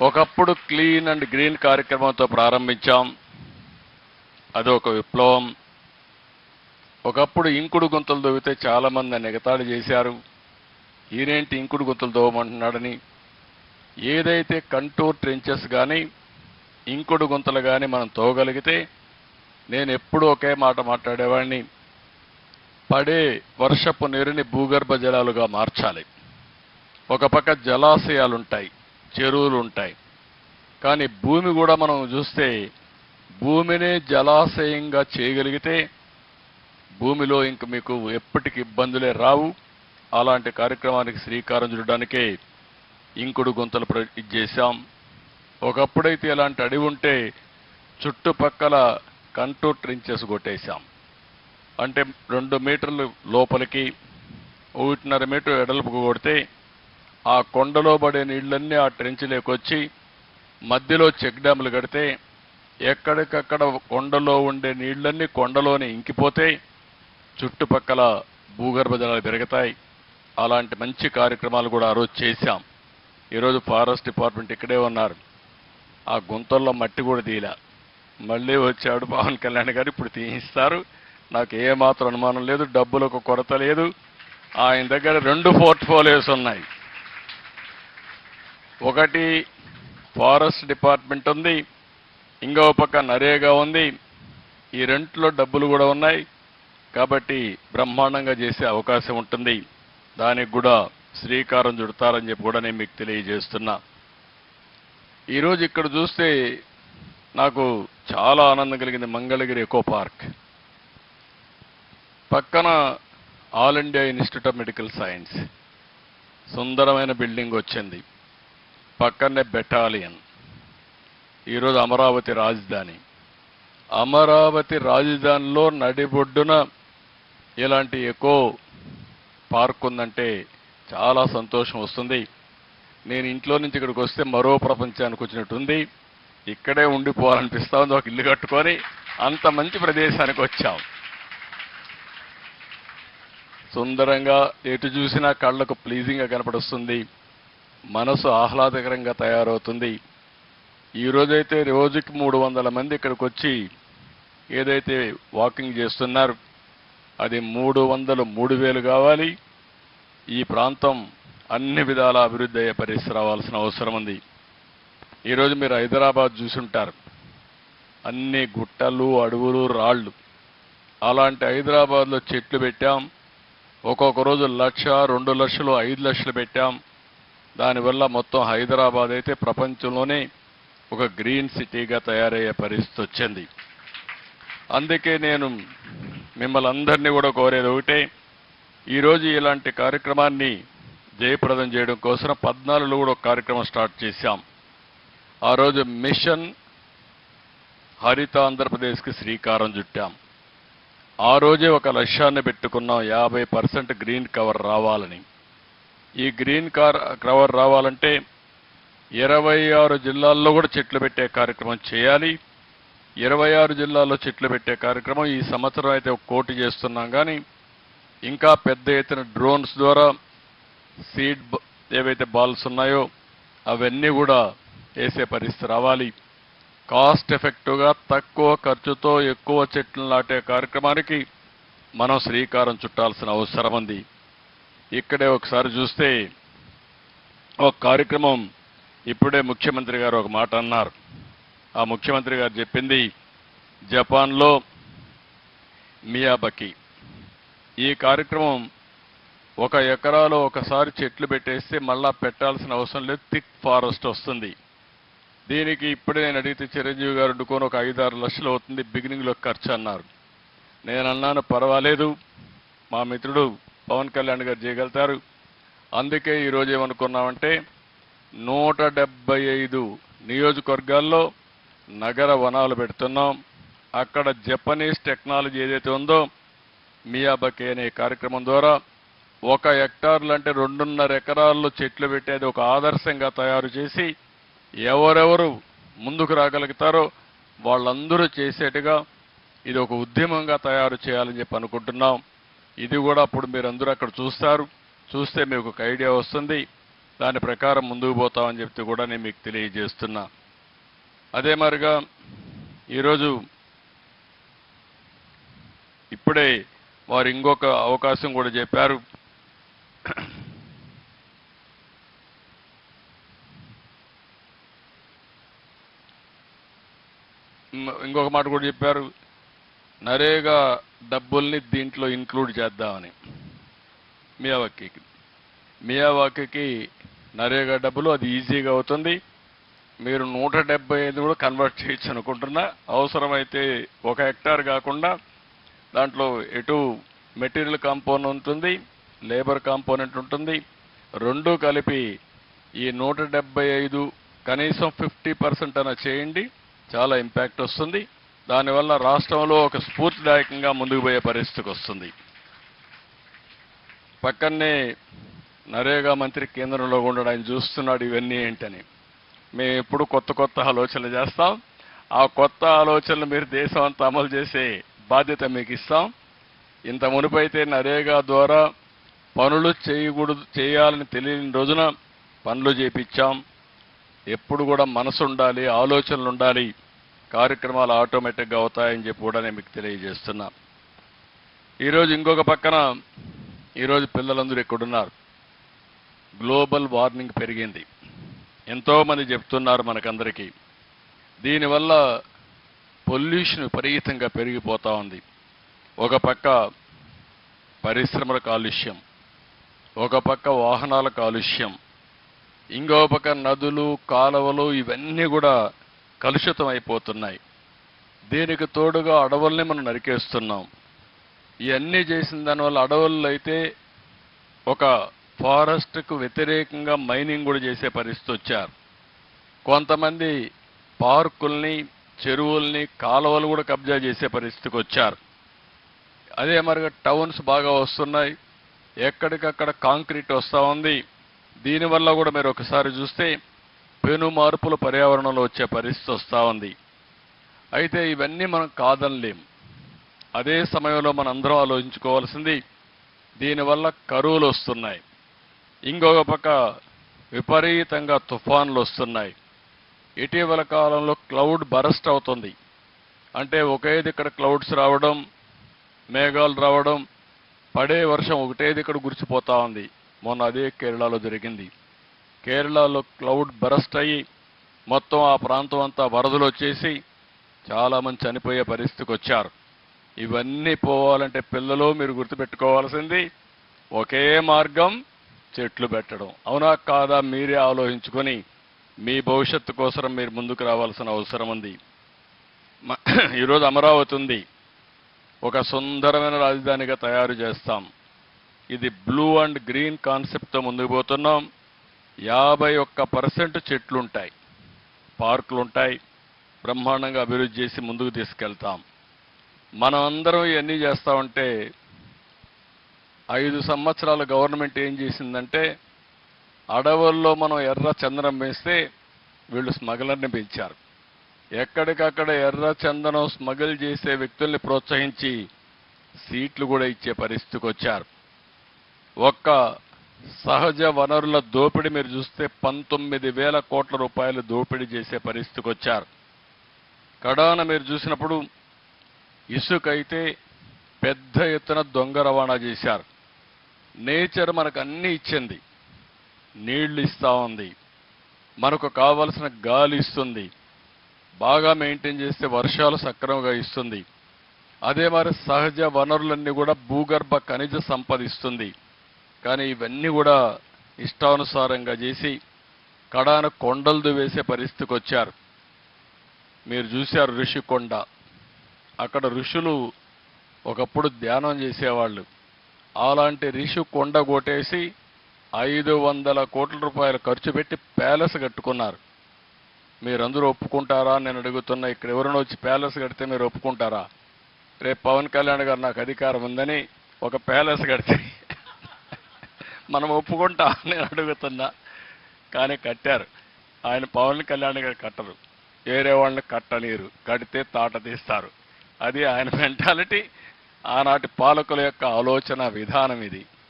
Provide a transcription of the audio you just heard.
ఒకప్పుడు clean and green కార్యక్రమంతో ప్రారంభించాం. అదొక విప్లవం. ఒకప్పుడు ఇంకుడు గుంతలు దొవితే చాలామంది మంది చేశారు. ఈయనేంటి ఇంకుడు గుంతలు దోవమంటున్నాడని. ఏదైతే కంటూర్ ట్రెంచెస్ కానీ ఇంకుడు గుంతలు కానీ మనం తోగలిగితే నేను ఎప్పుడూ ఒకే మాట మాట్లాడేవాడిని పడే వర్షపు నీరుని భూగర్భ జలాలుగా మార్చాలి. ఒక పక్క జలాశయాలుంటాయి. చెరువులు ఉంటాయి కానీ భూమి కూడా మనం చూస్తే భూమిని జలాశయంగా చేయగలిగితే భూమిలో ఇంక మీకు ఎప్పటికి ఇబ్బందులే రావు. అలాంటి కార్యక్రమానికి శ్రీకారం చుట్టడానికే ఇంకుడు గుంతలు ప్ర- చేశాం. ఒకప్పుడైతే ఇలాంటి అడవి ఉంటే చుట్టుపక్కల కంటూ ట్రించెస్ కొట్టేశాం. అంటే రెండు మీటర్లు లోపలికి ఒకటిన్నర మీటర్ వెడల్పుకు కొడితే ఆ కొండలో పడే నీళ్ళన్నీ ఆ ట్రెంచ్లోకి వచ్చి మధ్యలో చెక్ డ్యాములు కడితే ఎక్కడికక్కడ కొండలో ఉండే నీళ్ళన్నీ కొండలోనే ఇంకిపోతే చుట్టుపక్కల భూగర్భ జలాలు పెరుగుతాయి. అలాంటి మంచి కార్యక్రమాలు కూడా ఆ రోజు చేశాం. ఈరోజు ఫారెస్ట్ డిపార్ట్మెంట్ ఇక్కడే ఉన్నారు. ఆ గుంతల్లో మట్టి కూడా తీయలే. మళ్ళీ వచ్చాడు పవన్ కళ్యాణ్ గారు ఇప్పుడు తీయిస్తారు. నాకు ఏమాత్రం అనుమానం లేదు డబ్బులకు కొరత లేదు. ఆయన దగ్గర రెండు పోర్ట్ఫోలియోస్ ఉన్నాయి. ఒకటి ఫారెస్ట్ డిపార్ట్మెంట్ ఉంది ఇంకో పక్క నరేగా ఉంది. ఈ రెంట్లో డబ్బులు కూడా ఉన్నాయి. కాబట్టి బ్రహ్మాండంగా చేసే అవకాశం ఉంటుంది. దానికి కూడా శ్రీకారం చుడతారని చెప్పి కూడా నేను మీకు తెలియజేస్తున్నా. ఈరోజు ఇక్కడ చూస్తే నాకు చాలా ఆనందం కలిగింది మంగళగిరి ఎకో పార్క్. పక్కన all India institute of medical science. సుందరమైన బిల్డింగ్ వచ్చింది. పక్కనే బెటాలియన్. ఈరోజు అమరావతి రాజధాని. అమరావతి రాజధానిలో నడిబొడ్డున ఇలాంటి ఎకో పార్క్ ఉందంటే చాలా సంతోషం వస్తుంది. నేను ఇంట్లో నుంచి ఇక్కడికి వస్తే మరో ప్రపంచానికి వచ్చినట్టుంది ఇక్కడే ఉండిపోవాలనిపిస్తా ఉంది ఒక ఇల్లు కట్టుకొని అంత మంచి ప్రదేశానికి వచ్చాం. సుందరంగా ఎటు చూసినా కళ్ళకు ప్లీజింగ్గా కనపడుస్తుంది. మనసు ఆహ్లాదకరంగా తయారవుతుంది. ఈ రోజైతే రోజుకి మూడు వందల మంది ఇక్కడికి వచ్చి ఏదైతే వాకింగ్ చేస్తున్నారు అది మూడు వందలు మూడు వేలు కావాలి. ఈ ప్రాంతం అన్ని విధాల అభివృద్ధి అయ్యే పరిస్థితి రావాల్సిన అవసరం ఉంది. ఈరోజు మీరు హైదరాబాద్ చూసుంటారు. అన్ని గుట్టలు అడవులు రాళ్ళు. అలాంటి హైదరాబాద్లో చెట్లు పెట్టాం. ఒక్కొక్క రోజు లక్ష రెండు లక్షలు ఐదు లక్షలు పెట్టాం. దానివల్ల మొత్తం హైదరాబాద్ అయితే ప్రపంచంలోనే ఒక గ్రీన్ సిటీగా తయారయ్యే పరిస్థితి వచ్చింది. అందుకే నేను మిమ్మల్ని అందరినీ కూడా కోరేది ఒకటే ఈరోజు ఇలాంటి కార్యక్రమాన్ని జయప్రదం చేయడం కోసం పద్నాలుగులో కూడా ఒక కార్యక్రమం స్టార్ట్ చేశాం. ఆ రోజు మిషన్ హరిత ఆంధ్రప్రదేశ్కి శ్రీకారం చుట్టాం. ఆ రోజే ఒక లక్ష్యాన్ని పెట్టుకున్నాం యాభై పర్సెంట్ గ్రీన్ కవర్ రావాలని. ఈ గ్రీన్ కార్ కవర్ రావాలంటే ఇరవై ఆరు జిల్లాల్లో కూడా చెట్లు పెట్టే కార్యక్రమం చేయాలి. ఇరవై ఆరు జిల్లాల్లో చెట్లు పెట్టే కార్యక్రమం ఈ సంవత్సరం అయితే ఒక కోటి చేస్తున్నాం కానీ ఇంకా పెద్ద ఎత్తున డ్రోన్స్ ద్వారా సీడ్ ఏవైతే బాల్స్ ఉన్నాయో అవన్నీ కూడా వేసే పరిస్థితి రావాలి. కాస్ట్ ఎఫెక్టివ్గా తక్కువ ఖర్చుతో ఎక్కువ చెట్లు నాటే కార్యక్రమానికి మనం శ్రీకారం చుట్టాల్సిన అవసరం ఉంది. ఇక్కడే ఒకసారి చూస్తే ఒక కార్యక్రమం ఇప్పుడే ముఖ్యమంత్రి గారు ఒక మాట అన్నారు. ఆ ముఖ్యమంత్రి గారు చెప్పింది జపాన్లో మియాబకి ఈ కార్యక్రమం ఒక ఎకరాలో ఒకసారి చెట్లు పెట్టేస్తే మళ్ళా పెట్టాల్సిన అవసరం లేదు థిక్ ఫారెస్ట్ వస్తుంది. దీనికి ఇప్పుడే నేను అడిగితే చిరంజీవి గారు వండుకొని ఒక ఐదు ఆరు లక్షలు అవుతుంది బిగినింగ్లో ఖర్చు అన్నారు. నేను అన్నాను పర్వాలేదు మా మిత్రుడు పవన్ కళ్యాణ్ గారు చేయగలుగుతారు. అందుకే ఈరోజు ఏమనుకున్నామంటే నూట డెబ్బై ఐదు నియోజకవర్గాల్లో నగర వనాలు పెడుతున్నాం. అక్కడ జపనీస్ టెక్నాలజీ ఏదైతే ఉందో మియాబకే అనే కార్యక్రమం ద్వారా ఒక హెక్టార్లు అంటే రెండున్నర ఎకరాల్లో చెట్లు పెట్టేది ఒక ఆదర్శంగా తయారు చేసి ఎవరెవరు ముందుకు రాగలుగుతారో వాళ్ళందరూ చేసేట్టుగా ఇది ఒక ఉద్యమంగా తయారు చేయాలని చెప్పి అనుకుంటున్నాం. ఇది కూడా అప్పుడు మీరు అందరూ అక్కడ చూస్తారు. చూస్తే మీకు ఒక ఐడియా వస్తుంది. దాని ప్రకారం ముందుకు పోతామని చెప్తే కూడా నేను మీకు తెలియజేస్తున్నా. అదే మరిగా ఈరోజు ఇప్పుడే వారు ఇంకొక అవకాశం కూడా చెప్పారు. ఇంకొక మాట కూడా చెప్పారు. నరేగా డబ్బుల్ని దీంట్లో ఇంక్లూడ్ చేద్దామని. మియావాకీకి. మియావాకీకి నరేగా డబ్బులు అది ఈజీగా అవుతుంది. మీరు నూట డెబ్బై ఐదు కూడా కన్వర్ట్ చేయొచ్చు అనుకుంటున్నా. అవసరమైతే ఒక హెక్టార్ కాకుండా దాంట్లో ఎటు మెటీరియల్ కాంపోనెంట్ ఉంటుంది లేబర్ కాంపోనెంట్ ఉంటుంది. రెండు కలిపి ఈ నూట డెబ్బై ఐదు కనీసం ఫిఫ్టీ పర్సెంట్ అన్న చేయండి. చాలా ఇంపాక్ట్ వస్తుంది. దానివల్ల రాష్ట్రంలో ఒక స్ఫూర్తిదాయకంగా ముందుకు పోయే పరిస్థితికి వస్తుంది. పక్కనే నరేగా మంత్రి కేంద్రంలో ఉండడం ఆయన చూస్తున్నాడు ఇవన్నీ ఏంటని. మేము ఎప్పుడు కొత్త కొత్త ఆలోచనలు చేస్తాం. ఆ కొత్త ఆలోచనలు మీరు దేశం అంతా అమలు చేసే బాధ్యత మీకు ఇస్తాం. ఇంత మునుపైతే నరేగా ద్వారా పనులు చేయకూడదు చేయాలని తెలియని రోజున పనులు చేపించాం. ఎప్పుడు కూడా మనసు ఉండాలి ఆలోచనలు ఉండాలి కార్యక్రమాలు ఆటోమేటిక్గా అవుతాయని చెప్పి కూడా నేను మీకు తెలియజేస్తున్నా. ఈరోజు ఇంకొక పక్కన ఈరోజు పిల్లలందరూ ఎక్కడున్నారు గ్లోబల్ వార్మింగ్ పెరిగింది. ఎంతోమంది చెప్తున్నారు మనకందరికీ. దీనివల్ల పొల్యూషన్ విపరీతంగా పెరిగిపోతా ఉంది. ఒక పక్క పరిశ్రమల కాలుష్యం ఒక పక్క వాహనాల కాలుష్యం ఇంకో పక్క నదులు కాలువలు ఇవన్నీ కూడా కలుషితం అయిపోతున్నాయి దీనికి తోడుగా అడవుల్ని మనం నరికేస్తున్నాం. ఇవన్నీ చేసిన దానివల్ల అడవుల్లో అయితే ఒక ఫారెస్ట్కు వ్యతిరేకంగా మైనింగ్ కూడా చేసే పరిస్థితి వచ్చారు. కొంతమంది పార్కుల్ని చెరువుల్ని కాలువలు కూడా కబ్జా చేసే పరిస్థితికి వచ్చారు. అదే మరిగా టౌన్స్ బాగా వస్తున్నాయి. ఎక్కడికక్కడ కాంక్రీట్ వస్తూ ఉంది. దీనివల్ల కూడా మీరు ఒకసారి చూస్తే పెను మార్పులు పర్యావరణంలో వచ్చే పరిస్థితి వస్తూ ఉంది. అయితే ఇవన్నీ మనం కాదనలేం అదే సమయంలో మనం అందరం ఆలోచించుకోవాల్సింది దీనివల్ల కరువులు వస్తున్నాయి. ఇంకొక పక్క విపరీతంగా తుఫాన్లు వస్తున్నాయి. ఇటీవల కాలంలో క్లౌడ్ బరస్ట్ అవుతుంది. అంటే ఒకే దిక్కడ క్లౌడ్స్ రావడం మేఘాలు రావడం పడే వర్షం ఒకటే దిక్కడ గురిసిపోతా ఉంది. మొన్న అదే కేరళలో జరిగింది. కేరళలో క్లౌడ్ బరస్ట్ అయ్యి మొత్తం ఆ ప్రాంతం అంతా వరదలు వచ్చేసి చాలా మంది చనిపోయే పరిస్థితికి వచ్చారు. ఇవన్నీ పోవాలంటే పిల్లలు మీరు గుర్తుపెట్టుకోవాల్సింది ఒకే మార్గం చెట్లు పెట్టడం. అవునా కాదా మీరే ఆలోచించుకొని మీ భవిష్యత్తు కోసం మీరు ముందుకు రావాల్సిన అవసరం ఉంది. ఈరోజు అమరావతి ఉంది. ఒక సుందరమైన రాజధానిగా తయారు చేస్తాం. ఇది బ్లూ అండ్ గ్రీన్ కాన్సెప్ట్తో ముందుకు పోతున్నాం. యాభై ఒక్క పర్సెంట్ చెట్లుంటాయి. పార్కులుంటాయి. బ్రహ్మాండంగా అభివృద్ధి చేసి ముందుకు తీసుకెళ్తాం. మనం అందరం ఇవన్నీ చేస్తామంటే ఐదు సంవత్సరాలు గవర్నమెంట్ ఏం చేసిందంటే అడవుల్లో మనం ఎర్ర చందనం వేస్తే వీళ్ళు స్మగ్లర్ని పెంచారు. ఎక్కడికక్కడ ఎర్ర చందనం స్మగిల్ చేసే వ్యక్తుల్ని ప్రోత్సహించి సీట్లు కూడా ఇచ్చే పరిస్థితికి వచ్చారు ఒక్క సహజ వనరుల దోపిడీ మీరు చూస్తే పంతొమ్మిది వేల కోట్ల రూపాయలు దోపిడీ చేసే పరిస్థితికి వచ్చారు. కడాన మీరు చూసినప్పుడు ఇసుక అయితే పెద్ద ఎత్తున దొంగ రవాణా చేశారు. నేచర్ మనకు అన్నీ ఇచ్చింది. నీళ్ళు ఇస్తూ ఉంది. మనకు కావలసిన గాలి ఇస్తుంది. బాగా మెయింటైన్ చేస్తే వర్షాలు సక్రమంగా ఇస్తుంది. అదే మరి సహజ వనరులన్నీ కూడా భూగర్భ ఖనిజ సంపద ఇస్తుంది. కానీ ఇవన్నీ కూడా ఇష్టానుసారంగా చేసి కడాన కొండలు వేసే పరిస్థితికి వచ్చారు. మీరు చూశారు ఋషికొండ అక్కడ ఋషులు ఒకప్పుడు ధ్యానం చేసేవాళ్ళు. అలాంటి ఋషి కొండ కొట్టేసి ఐదు వందల కోట్ల రూపాయలు ఖర్చు పెట్టి ప్యాలెస్ కట్టుకున్నారు. మీరందరూ ఒప్పుకుంటారా? నేను అడుగుతున్నా ఇక్కడ ఎవరైనా వచ్చి ప్యాలెస్ కడితే మీరు ఒప్పుకుంటారా? రేపు పవన్ కళ్యాణ్ గారు నాకు అధికారం ఉందని ఒక ప్యాలెస్ కడితే మనం ఒప్పుకుంటా నేను అడుగుతున్నా. కానీ కట్టారు. ఆయన పవన్ కళ్యాణ్ గారు కట్టరు. వేరే వాళ్ళని కట్టనీరు కడితే తాట తీస్తారు. అది ఆయన మెంటాలిటీ. ఆనాటి పాలకుల యొక్క ఆలోచన విధానం ఇది.